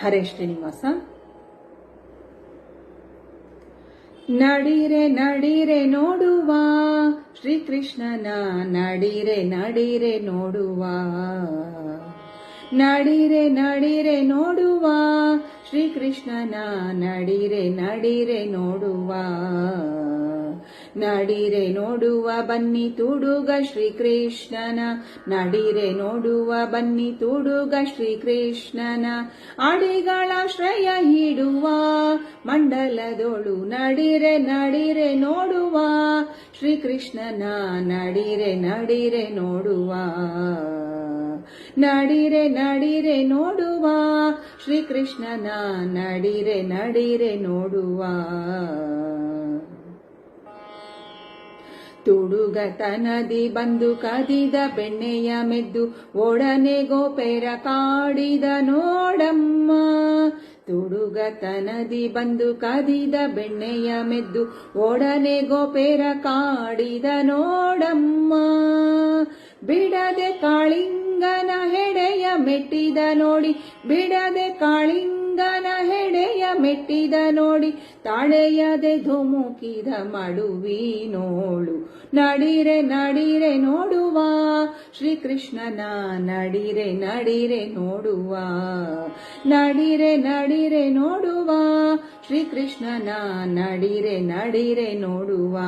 ಹರೇ ಶ್ರೀನಿವಾಸ. ನಡಿರೆ ನಡಿರೆ ನೋಡುವ. ಶ್ರೀಕೃಷ್ಣನ ನಡಿರೆ ನಡಿರೆ ನೋಡುವ. ನಡಿರೆ ನಡಿರೆ ನೋಡುವ. ಶ್ರೀಕೃಷ್ಣನ ನಡಿರೆ ನಡಿರೆ ನೋಡುವ. ನಡಿರೆ ನೋಡುವ ಬನ್ನಿ ತುಡುಗ ಶ್ರೀಕೃಷ್ಣನ. ನಡಿರೆ ನೋಡುವ ಬನ್ನಿ ತುಡುಗ ಶ್ರೀಕೃಷ್ಣನ. ಅಡಿಗಳಾಶ್ರಯ ಹಿಡುವ, ಮಂಡಲದೊಳು ನಡಿರೆ ನಡಿರೆ ನೋಡುವ, ಶ್ರೀಕೃಷ್ಣನ. ನಡಿರೆ ನಡಿರೆ ನೋಡುವ, ನಡಿರೆ ನಡಿರೆ ನೋಡುವ, ಶ್ರೀಕೃಷ್ಣನ. ನಡಿರೆ ನಡಿರೆ ನೋಡುವ. ತುಡುಗತನದಿ ಬಂದು ಕದಿದ ಬೆಣ್ಣೆಯ ಮೆದ್ದು, ಒಡನೆ ಗೋಪೆರ ಕಾಡಿದ ನೋಡಮ್ಮ. ತುಡುಗತನದಿ ಬಂದು ಕದಿದ ಬೆಣ್ಣೆಯ ಮೆದ್ದು, ಒಡನೆ ಗೋಪೆರ ಕಾಡಿದ ನೋಡಮ್ಮ. ಬಿಡದೆ ಕಾಳಿಂಗನ ಹೆಡೆಯ ಮೆಟ್ಟಿದ ನೋಡಿ, ಬಿಡದೆ ಕಾಳಿಂಗನ ಹೆಡೆಯ ಮೆಟ್ಟಿದ ನೋಡಿ, ತಾಳೆಯದೆ ಧುಮುಕಿದ ಮಡುವಿ ನೋಡು ನಡಿರೆ ನಡಿರೆ ನೋಡುವ, ಶ್ರೀಕೃಷ್ಣನ ನಡಿರೆ ನಡಿರೆ ನೋಡುವ. ನಡಿರೆ ನಡಿರೆ ನೋಡುವ, ಶ್ರೀಕೃಷ್ಣನ ನಡಿರೆ ನಡಿರೆ ನೋಡುವ.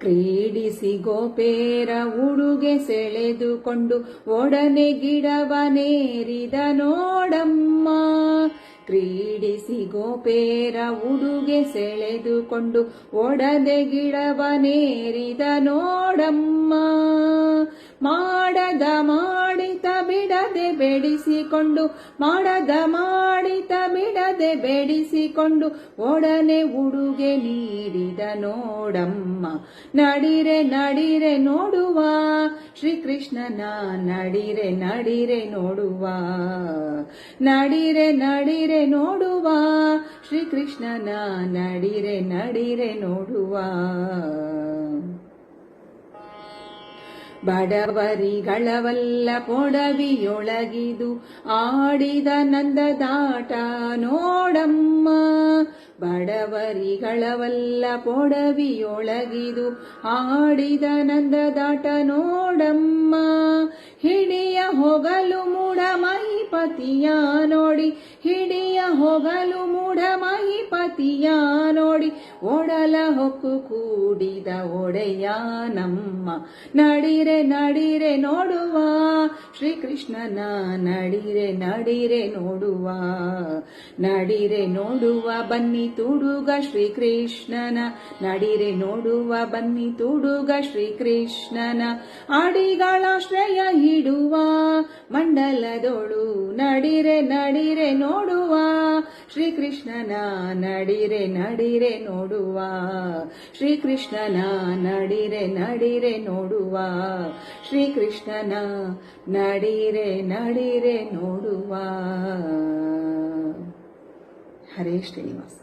ಕ್ರೀಡಿಸಿ ಗೋಪೇರ ಉಡುಗೆ ಸೆಳೆದುಕೊಂಡು ಒಡನೆ ಗಿಡವನೇರಿದ ನೋಡಮ್ಮ. ಕ್ರೀಡಿಸಿ ಗೋಪೇರ ಉಡುಗೆ ಸೆಳೆದುಕೊಂಡು ಒಡದೆ ಗಿಡವನೇರಿದ ನೋಡಮ್ಮ. ಮಾಡದ ಮಾಡಿತ ಬಿಡದೆ ಬೇಡಿಸಿಕೊಂಡು, ಮಾಡದ ಮಾಡಿತ ಬಿಡದೆ ಬೇಡಿಸಿಕೊಂಡು ಒಡನೆ ಉಡುಗೆ ನೀಡಿದ ನೋಡಮ್ಮ. ನಡಿರೆ ನಡಿರೆ ನೋಡುವ. ಶ್ರೀಕೃಷ್ಣನ ನಡಿರೆ ನಡಿರೆ ನೋಡುವ. ನಡಿರೆ ನಡಿರೆ ನೋಡುವ. ಶ್ರೀಕೃಷ್ಣನ ನಡಿರೆ ನಡಿರೆ ನೋಡುವ. ಬಡವರಿಗಳವಲ್ಲ ಪೊಡವಿಯೊಳಗಿದು ಆಡಿದ ನಂದದಾಟ ನೋಡಮ್ಮ. ಬಡವರಿಗಳವಲ್ಲ ಪೊಡವಿಯೊಳಗಿದು ಆಡಿದ ನಂದದಾಟ ನೋಡಮ್ಮ. ಹಿಡಿಯ ಹೊಗಲು ಮೂಢ ಮೈಪತಿಯ ನೋಡಿ, ಹಿಡಿಯ ಹೊಗಲು ಮೂಢ ಮಹಿಪತಿಯ ನೋಡಿ ಒಡಲ ಹೊಕ್ಕು ಕೂಡಿದ ಒಡೆಯ ನಮ್ಮ. ನಡಿರೆ ನಡಿರೆ ನೋಡುವ. ಶ್ರೀಕೃಷ್ಣನ ನಡಿರೆ ನಡಿರೆ ನೋಡುವ. ನಡಿರೆ ನೋಡುವ, ಬನ್ನಿ ತುಡುಗ ಶ್ರೀಕೃಷ್ಣನ. ನಡಿರೆ ನೋಡುವ, ಬನ್ನಿ ತುಡುಗ ಶ್ರೀಕೃಷ್ಣನ. ಅಡಿಗಳಾಶ್ರಯ ಹಿಡುವ, ಮಂಡಲದೊಳು ನಡಿರೆ ನಡಿರೆ ನೋಡುವ. ಶ್ರೀಕೃಷ್ಣನ ನಡಿರೆ ನಡಿರೆ ನೋಡುವ. ಶ್ರೀಕೃಷ್ಣನ ನಡಿರೆ ನಡಿರೆ ನೋಡುವ. ಶ್ರೀಕೃಷ್ಣನ ನಡಿರೆ ನಡಿರೆ ನೋಡುವ. ಹರೇ ಶ್ರೀನಿವಾಸ.